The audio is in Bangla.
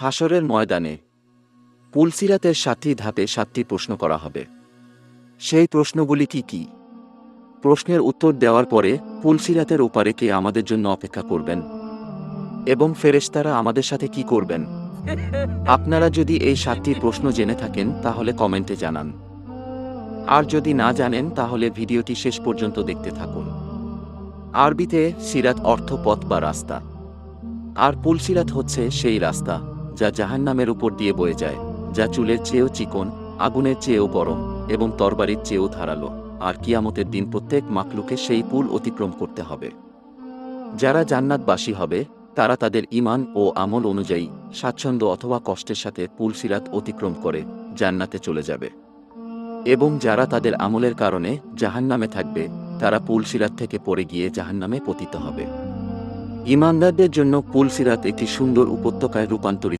হাসরের ময়দানে পুলসিরাতের সাতটি ধাপে সাতটি প্রশ্ন করা হবে। সেই প্রশ্নগুলি কি কি? প্রশ্নের উত্তর দেওয়ার পরে পুলসিরাতের ওপারে কে আমাদের জন্য অপেক্ষা করবেন? এবং ফেরেশতারা আমাদের সাথে কি করবেন? আপনারা যদি এই সাতটি প্রশ্ন জেনে থাকেন, তাহলে কমেন্টে জানান। আর যদি না জানেন, তাহলে ভিডিওটি শেষ পর্যন্ত দেখতে থাকুন। আরবিতে সিরাত অর্থ পথ বা রাস্তা। আর পুলসিরাত হচ্ছে সেই রাস্তা। যা জাহান্নামের উপর দিয়ে বয়ে যায়, যা চুলের চেয়েও চিকন, আগুনের চেয়েও গরম এবং তরবারির চেয়েও ধারালো। আর কিয়ামতের দিন প্রত্যেক মাকলুকে সেই পুল অতিক্রম করতে হবে। যারা জান্নাতবাসী হবে, তারা তাদের ইমান ও আমল অনুযায়ী স্বাচ্ছন্দ্য অথবা কষ্টের সাথে পুলসিরাত অতিক্রম করে জান্নাতে চলে যাবে। এবং যারা তাদের আমলের কারণে জাহান্নামে থাকবে, তারা পুলসিরাত থেকে পড়ে গিয়ে জাহান্নামে পতিত হবে। ইমানদারদের জন্য পুলসিরাত একটি সুন্দর উপত্যকায় রূপান্তরিত